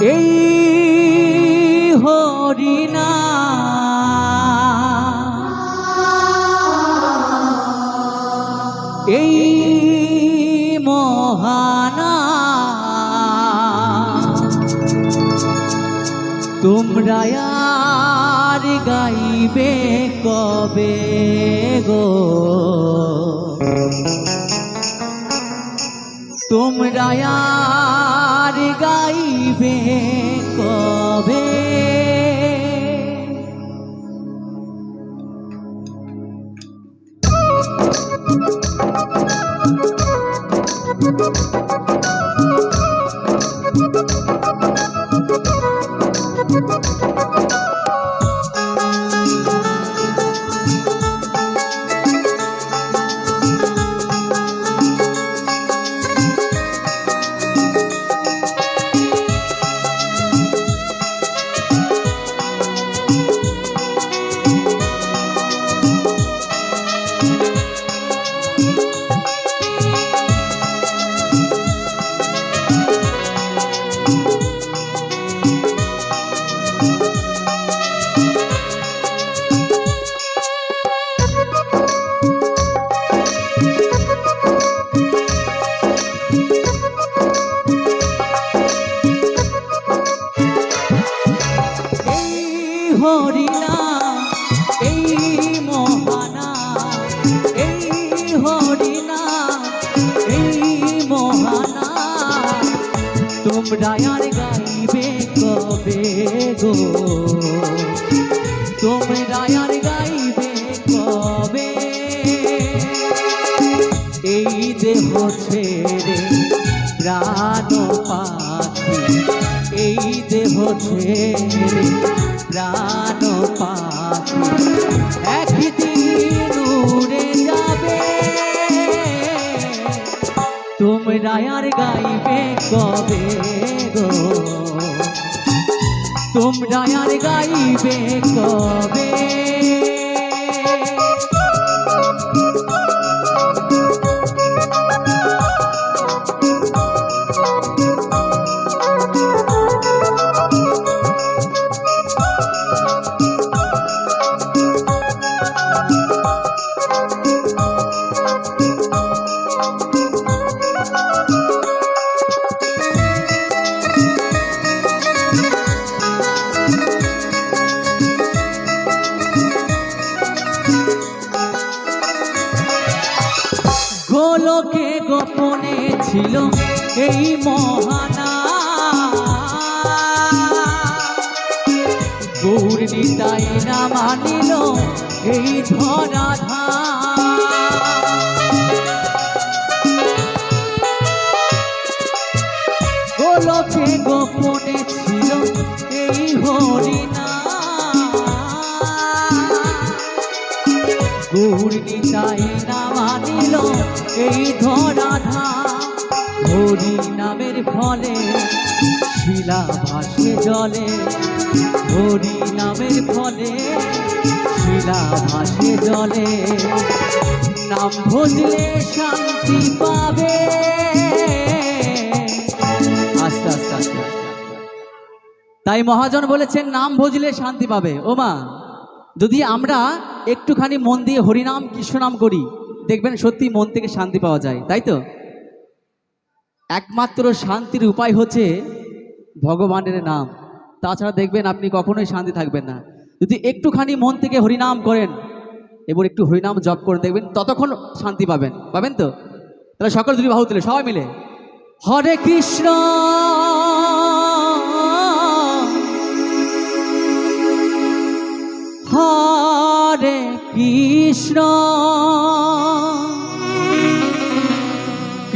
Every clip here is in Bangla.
এই হরিনা এই মহানা। তোমরা আর গাইবে কবে গো? তোমরা আর গাইবে কবে? তোমরা আর আর গাইবে কবে গো? তোমরা আর গাইবে কবে গোপনে ছিল এই মহানা গৌর নিতাই না মানিল এই ধরাধা গোলকে গোপনে ছিল এই হরিনা গৌরীতাই না মানিল এই ধরাধা। নামের ফলে শিলা ভাসে জলে। নামের ফলে শিলা ভাসে জলে। নাম ভজলে শান্তি পাবে। আস্তে আস্তে আস্তে তাই মহাজন বলেছেন, নাম ভজলে শান্তি পাবে। ও মা যদি আমরা একটুখানি মন দিয়ে হরিনাম, কৃষ্ণনাম করি দেখবেন সত্যি মন থেকে শান্তি পাওয়া যায়, তাই তো? একমাত্র শান্তির উপায় হচ্ছে ভগবানের নাম। তাছাড়া দেখবেন আপনি কখনোই শান্তি থাকবেন না। যদি একটুখানি মন থেকে হরিনাম করেন এবং একটু হরিনাম জপ করে দেখবেন ততক্ষণ শান্তি পাবেন। পাবেন তো? তাহলে সকল দুটি বাহু তুলে, সবাই মিলে। হরে কৃষ্ণ! হরে কৃষ্ণ!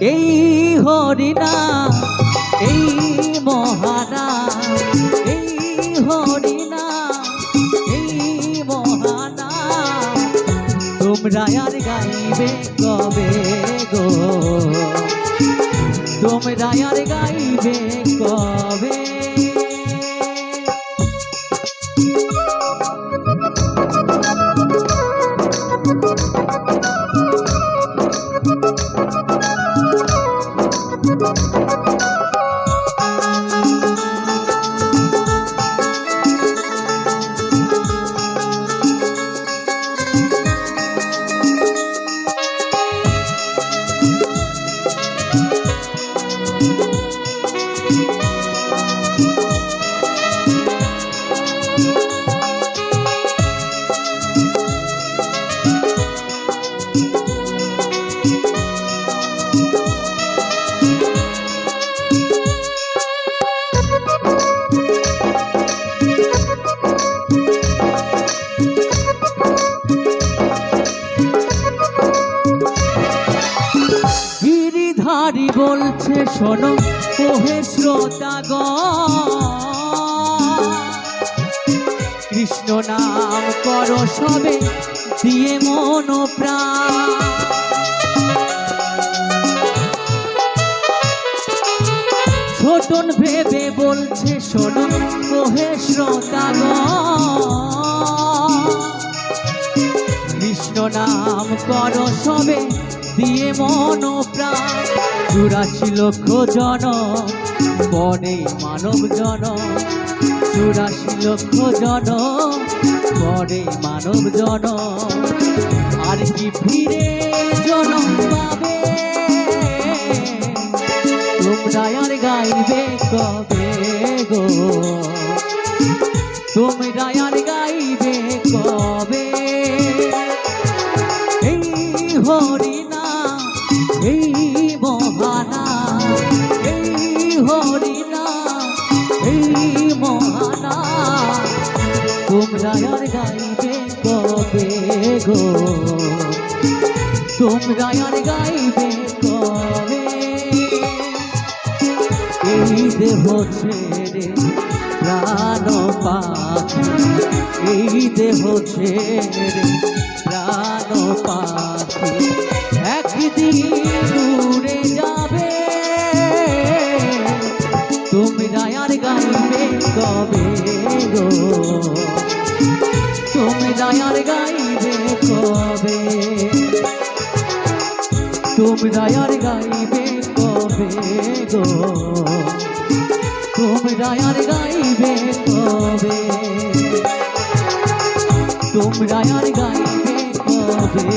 এই হরিনা, এই মহানা, এই হরিনা, এই মহানা, তোমরা আর গাইবে কবে গো তোমরা আর গাইবে কবে গিরিধারী বলছে, শোনো, ওহে শ্রোতাগ কৃষ্ণ নাম করো সবে, দিয়ে মন প্রাণ। ছোটন ভেবে বলছে, শোনো, ওহে শ্রোতাগ কৃষ্ণ নাম করো সবে দিয়ে মন প্রাণ চুরাশি লক্ষ জন বনে মানব জন। চুরাশি লক্ষ জন বনে মানব জন। আর কি ফিরে জনম পাবে? তোমরা আর গাইবে কবে গো? তোমরা মহানা, তোমরা আর গাইবে কবে গো? তোমরা আর গাইবে কবে? দেহ ছেড়ে প্রাণ পাখি একদিন কবে? তোমরা আর গাইবে কবে গো? তোমরা আর গাইবে কবে? তোমরা আর গাইবে কবে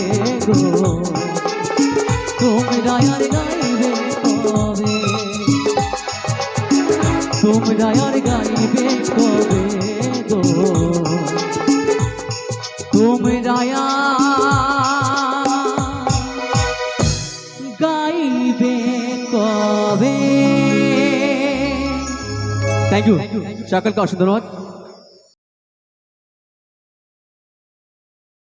গো? তোমরা আর গাইবে কবে? তোমরা আর গাইবে কবে? তোমরা গাইবে কবে? থ্যাংক ইউ সকলকে অসংখ্য ধন্যবাদ।